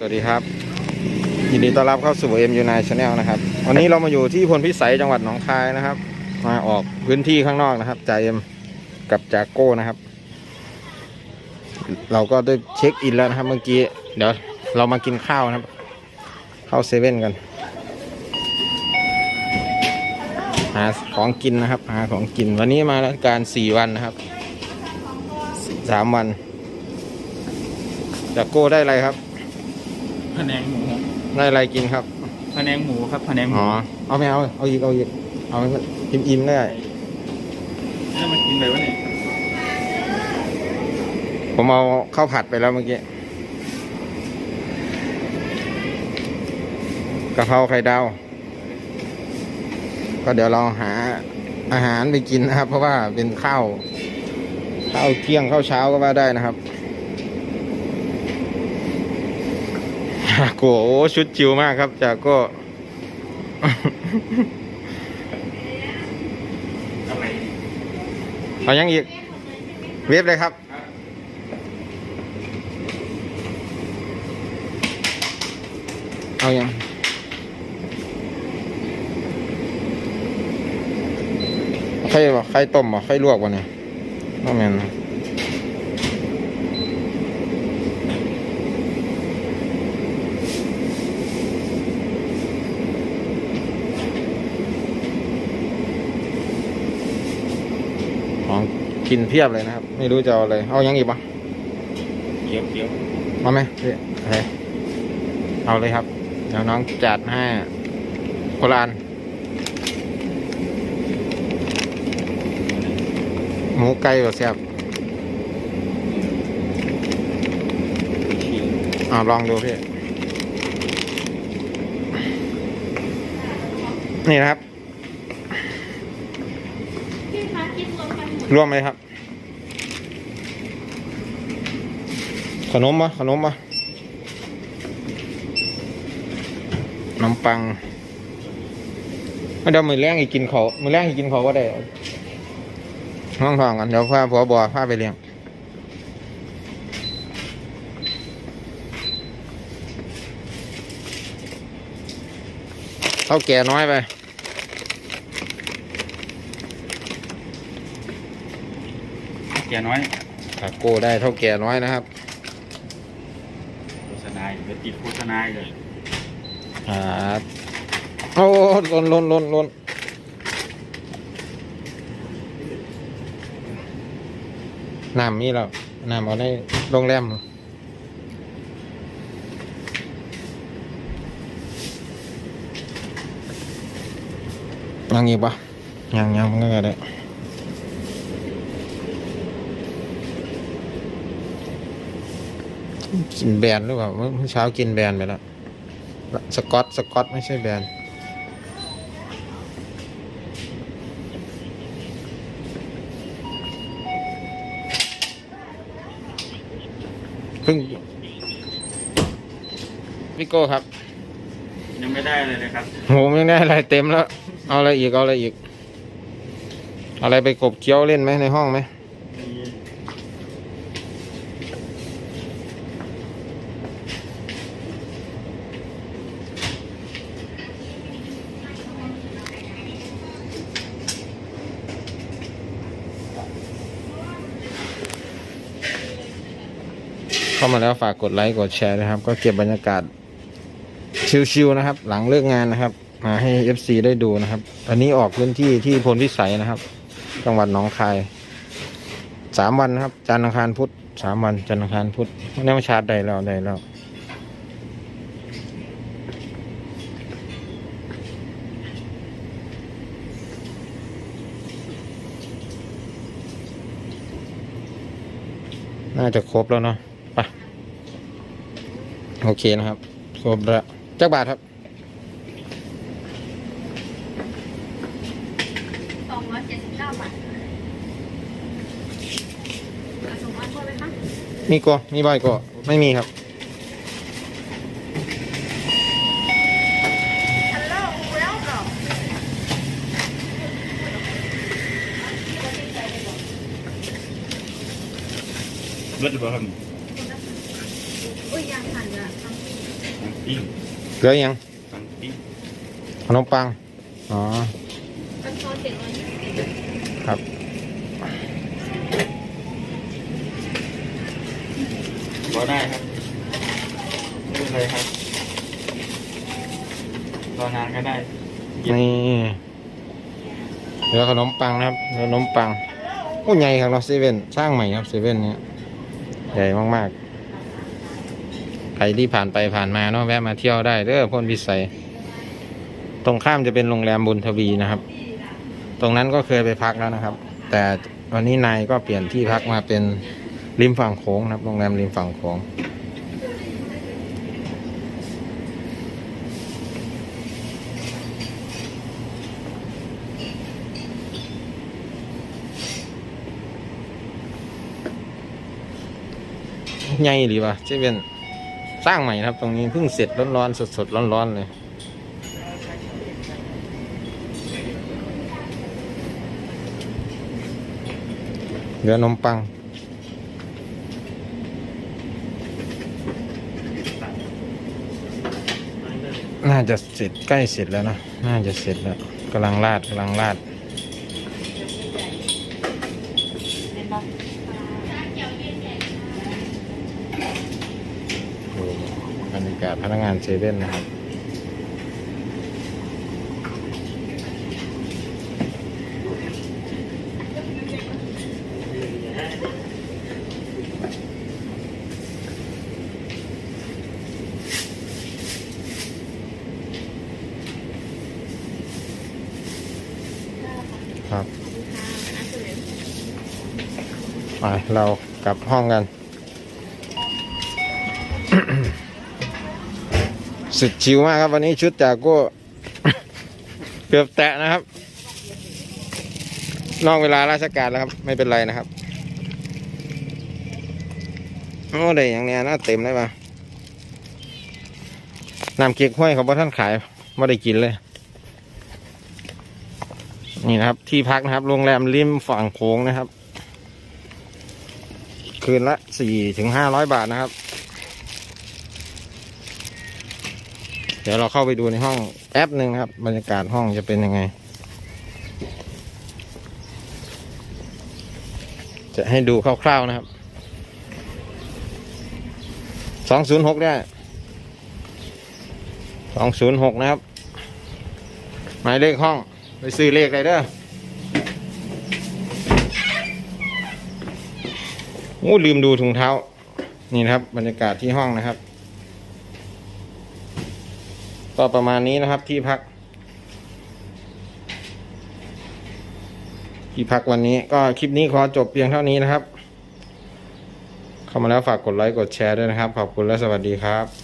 สวัสดีครับ ยินดีต้อนรับเข้าสู่ m u n i Channel นะครับ วันนี้เรามาอยู่ที่พลพิสัยจังหวัดหนองคายนะครับ มาออกพื้นที่ข้างนอกนะครับจ่าเอ็มกับจากโก้นะครับ เราก็ได้เช็คอินแล้วนะครับ เมื่อกี้เดี๋ยวเรามากินข้าวนะครับ เข้าเซเว่นกัน หาของกินนะครับ หาของกินวันนี้มาแล้วการสี่วันนะครับสามวันจากโก้ได้อะไรครับ พะแนงหมูได้อะไรกินครับพะแนงหมูครับพะแนงหมูอ๋อเอาไม่เอาเอาอีกเอาอีกเอาให้มันอิ่มๆได้แล้วมันกินไปวะเนี่ยผมเอาข้าวผัดไปแล้วเมื่อกี้กะเพราไข่ดาวก็เดี๋ยวเราหาอาหารไปกินนะครับ เพราะว่าเป็นข้าวข้าวเที่ยงข้าวเช้าก็ว่าได้นะครับ จากโกโอ้ชุดจิวมากครับ จากโก้อะไรเอายังอีก เวฟเลยครับ เอายังไข่บ่ไข่ต้มบ่ไข่ลวกบ่เนี่ยน้องแมนนะของ กินเพียบเลยนะครับ ไม่รู้จะเอาอะไร เอายังอีกปะเกี๊ยวเกี๊ยวมาไหมพี่โอเคเอาเลยครับเดี๋ยวน้องจัดให้โคลานหมูไก่แบบแซ่บชิวอ่าลองดูพี่ นี่นะครับพี่คะคิดรวมกันหมดรวมเลยครับ ขนมมะขนมมะขนมปังเดี๋ยวมือแรงอีกกินเขาวมือแรงอีกกินเขาวก็ได้ห้องทองกันเดี๋ยวพาผัวบัวพาไปเลี้ยงเท่าแก่น้อยไปแกน้อยตาโก้ได้เท่าแก่น้อยนะครับโฆษณา เดี๋ยวติดโฆษณาเลยครับโอ้ล้นล้นล้นล้นน้ำมีแล้วน้ำเอาในโรงแรมยังอีกปะยังยังมันก็ได้ กินแบรนด์หรือเปล่าเมื่อเช้ากินแบรนด์ไปแล้วสกอตสกอตไม่ใช่แบรนด์เพิ่งพี่โก้ครับ ยังไม่ได้เลยนะครับโหไม่ได้อะไรเต็มแล้ว เอาอะไรอีก เอาอะไรอีกเอาอะไรไปกบเคี้ยวเล่นไหมในห้องไหม เข้ามาแล้วฝากกดไลค์กดแชร์นะครับ ก็เก็บบรรยากาศชิวๆนะครับ หลังเลิกงานนะครับ มาให้ FC ได้ดูนะครับ อันนี้ออกพื้นที่ที่พลพิสัยนะครับ จังหวัดหนองคายสามวันนะครับ จันทร์อังคารพุธสามวันจันทร์อังคารพุธนี่มาชาร์จได้แล้วได้แล้วน่าจะครบแล้วเนาะ โอเคนะครับครบแล้วจักบาทครับสองร้อยเจ็ดสิบเก้าบาทเอาส่งมาด้วยไหมคะมีกอมีใบกอไม่มีครับ ฮัลโหลเวลกัมรถหรือเปล่าครับ อุ้ยยังหันอะทำ ปิ้งเหลือยังปังปิ้งขนมปัง อ๋อเป็นโซนเจ็ดร้อยยี่สิบครับก็ได้ครับไม่เป็นไรครับ รอนานก็ได้นี่เหลือขนมปังนะครับเหลือขนมปังโอ้ใหญ่ครับเนาะเซเว่นสร้างใหม่ครับเซเว่นเนี้ยใหญ่มากๆใค รที่ผ่านไปผ่านมาเนาะแวะมาเที่ยวได้เด้อพ่นพิสัย ตรงข้ามจะเป็นโรงแรมบุญทวีนะครับ ตรงนั้นก็เคยไปพักแล้วนะครับ แต่วันนี้นายก็เปลี่ยนที่พักมาเป็นริมฝั่งโขงนะครับ โรงแรมริมฝั่งโขงใหญ่ดีว่ะเจเป็น สร้างใหม่นะครับ ตรงนี้เพิ่งเสร็จร้อนๆสดๆร้อนๆเลยเหลือนมปัง น่าจะเสร็จใกล้เสร็จแล้วนะ น่าจะเสร็จแล้วกำลังราดกำลังราดบรรยากาศพนักงานเซเว่นนะครับ ครับไปเรากลับห้องกัน สุดชิวมากครับ วันนี้ชุดจากก็เกือบแตะนะครับ นอกเวลาราชการแล้วครับ ไม่เป็นไรนะครับโอ้ได้อย่างเนี้ยน่าเต็มเลยปะน้ำเก๊กห้วยเขาบอกท่านขายไม่ได้กินเลย นี่นะครับ ที่พักนะครับโรงแรมริมฝั่งโค้งนะครับ คืนละสี่ถึงห้าร้อยบาทนะครับ เดี๋ยวเราเข้าไปดูในห้องแอปหนึ่งนะครับ บรรยากาศห้องจะเป็นยังไง จะให้ดูคร่าวๆนะครับสองศูนย์หกได้สองศูนย์หกนะครับ หมายเลขห้องไปซื้อเลขอะไรเด้อโอ้ลืมดูถุงเท้า นี่นะครับ บรรยากาศที่ห้องนะครับ ก็ประมาณนี้นะครับที่พัก ที่พักวันนี้ก็คลิปนี้ขอจบเพียงเท่านี้นะครับ เข้ามาแล้วฝากกดไลค์กดแชร์ด้วยนะครับ ขอบคุณและสวัสดีครับ